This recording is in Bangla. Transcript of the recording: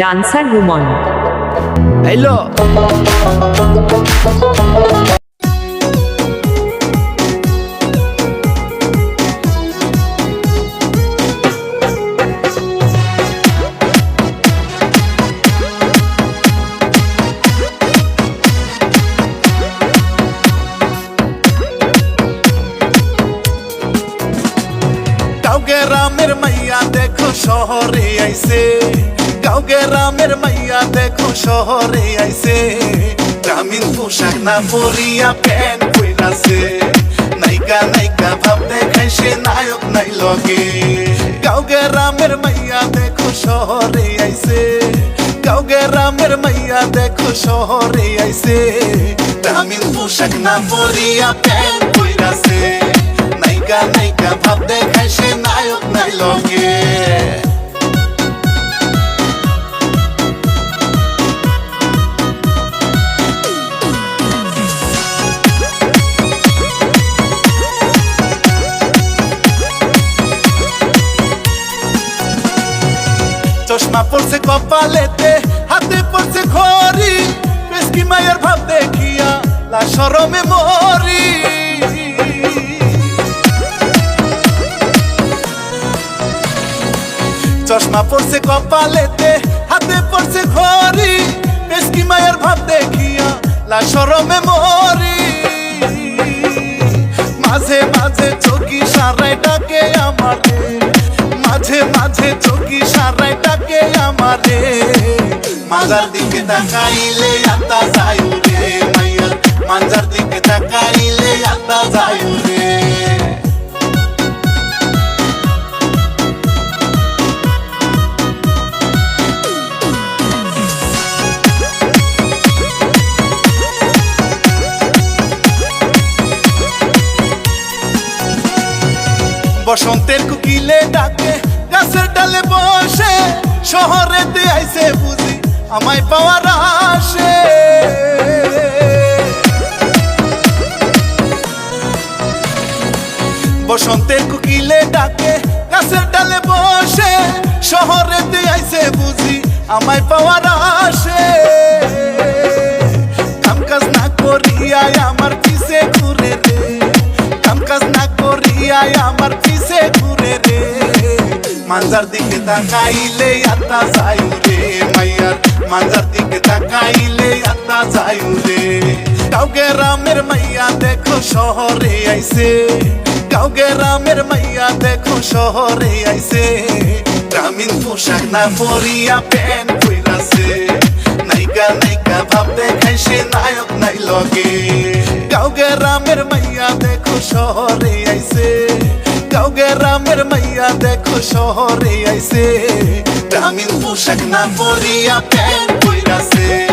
ডান্সার রুমন হ্যালো কাউকে রামের মাইয়া দেখো শহরে আইছে কাউকে রামের মাইয়া দেখো শহরে আইছে। গ্রামীণ পোশাক না পরিয়া প্যান্ট কইরাছে নাইকা নাইকা ভাব দেখাইছে নায়ক নাই লগে। কাউকে রামের মাইয়া দেখো শহরে আইছে। কাউকে রামের মাইয়া দেখো শহরে আইছে। গ্রামীণ পোশাক না পরিয়া প্যান্ট কইরাছে নাইকা নাইকা ভাব দেখাইছে নায়ক নাই লগে। চশমা পড়ছে কপালেতে, হাতে পড়ছে ঘড়ি। পেস্কি মায়ের ভাব দেখিয়া লা সরমে মরি। চশমা পড়ছে কপালেতে, হাতে পড়ছে ঘড়ি। পেস্কি মায়ের ভাব দেখিয়া লা সরমে মরি। মাঝে মাঝে চোখি সারাই ডাকে আমারে মাঝে মাঝে চোখি মাজার দিকে তাকাইলে আতা যায়ু রে মাইয়ার মাজার দিকে তাকাইলে আতা যায়ু রে বসন্তের কুকিলে ডাকে, গাছের ডালে বসে, শহরেতে আইছে বুঝি। আমায় পাওয়ার আসে বসন্তের কুকিলে ডাকে, গাছের ডালে বসে শহরেতে আইছে বুঝি, আমায় পাওয়ার আসে কামকাজ না করিয়াই আমার পিছে ঘুরে রে। কামকাজ না করিয়াই আমার পিছে ঘুরে রে। মাঞ্জার দিকে তাকাইলে আত্মা যায়ু রে মাইয়ার মাঞ্জার দিকে তাকাইলে আত্মা যায়ু রে কাউকে রামের মাইয়া দেখো শহরে আইছে। কাউকে রামের মাইয়া দেখো শহরে আইছে। গ্রামীণ পোশাক না পরিয়া প্যান্ট কইরাছে নাইকা নাইকা ভাব দেখাইছে নায়ক নাই লগে। কাউকে রামের মাইয়া দেখো শহরে আইছে। যাও গ্রামের মাইয়া দেখো শহরে আইছে। গ্রামীণ পোশাক না পরিয়া প্যান্ট পইরাছে